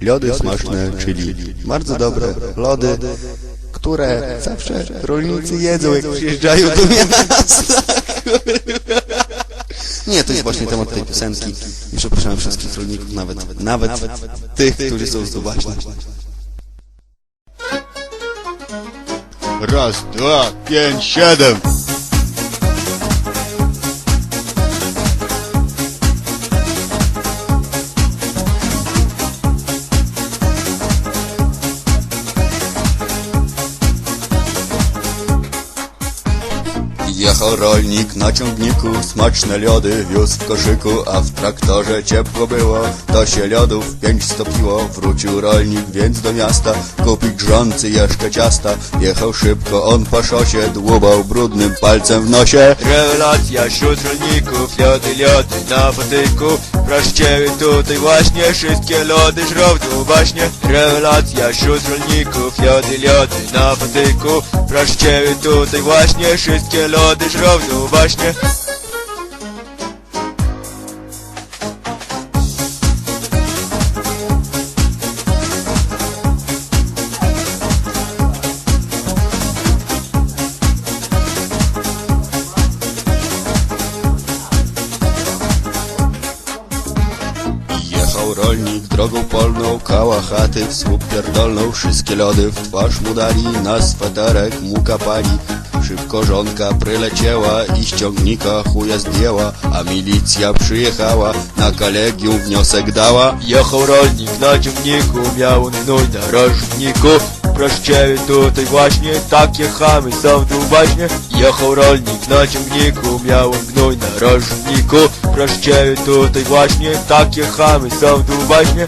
Lody smaczne, czyli bardzo dobre lody, które zawsze rolnicy jedzą, jak przyjeżdżają do miasta. Nie, to jest właśnie temat tej piosenki. I przepraszam wszystkich rolników, nawet, nawet tych, którzy są z właśnie. Raz, dwa, pięć, siedem. Jechał rolnik na ciągniku, smaczne lody wiózł w koszyku, a w traktorze ciepło było, to się lodów pięć stopiło. Wrócił rolnik więc do miasta, kupić grzący jeszcze ciasta. Jechał szybko on po szosie, dłubał brudnym palcem w nosie. Rewelacja wśród rolników, lody, lody na patyku Ciebie tutaj właśnie wszystkie lody żrą tu właśnie Rewelacja wśród rolników, lody, lody na patyku. Ciebie tutaj właśnie wszystkie lody żrą tu właśnie Rolnik drogą polną, kała chaty w słup pierdolną, wszystkie lody w twarz mu dali, na sweterek mu kapali. Szybko żonka pryleciała i z ciągnika chuja zdjęła, a milicja przyjechała, na kolegium wniosek dała. Jechał rolnik na ciągniku, miał on gnój na rożniku Proszę Ciebie tutaj właśnie takie chamy są tu właśnie Jechał rolnik na ciągniku, miał gnój na rożniku Proszę Ciebie tutaj właśnie takie chamy są tu właśnie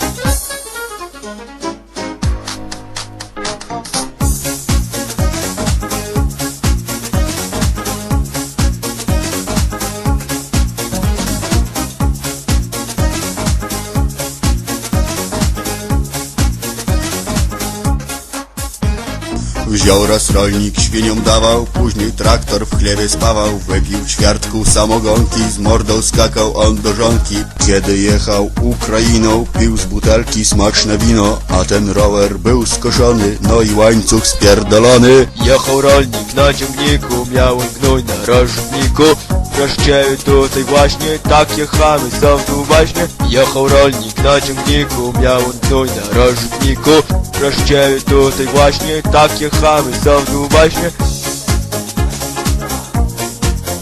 Wziął rolnik, świniom dawał, później traktor w chlewie spawał, wypił ćwiartku samogonki, z mordą skakał on do żonki. Kiedy jechał Ukrainą, pił z butelki smaczne wino, a ten rower był skoszony, no i łańcuch spierdolony. Jechał rolnik na ciągniku, miał gnój na rożniku Ciebie tutaj właśnie takie chamy są tu właśnie. Jechał rolnik na ciągniku, miał on na Proszę Ciebie tutaj właśnie takie chamy są tu właśnie.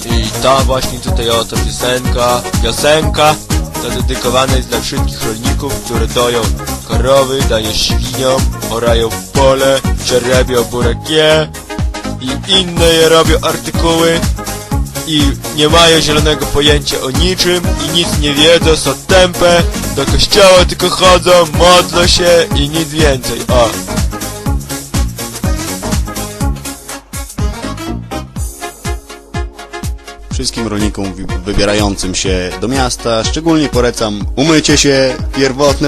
I ta właśnie tutaj oto piosenka, piosenka to dedykowana jest dla wszystkich rolników, które doją krowy, dają świniom, orają pole, czerbią burek je. I inne je robią artykuły i nie mają zielonego pojęcia o niczym i nic nie wiedzą, są tępe, do kościoła tylko chodzą, modlą się i nic więcej, o. Wszystkim rolnikom wybierającym się do miasta szczególnie polecam umycie się, pierwotne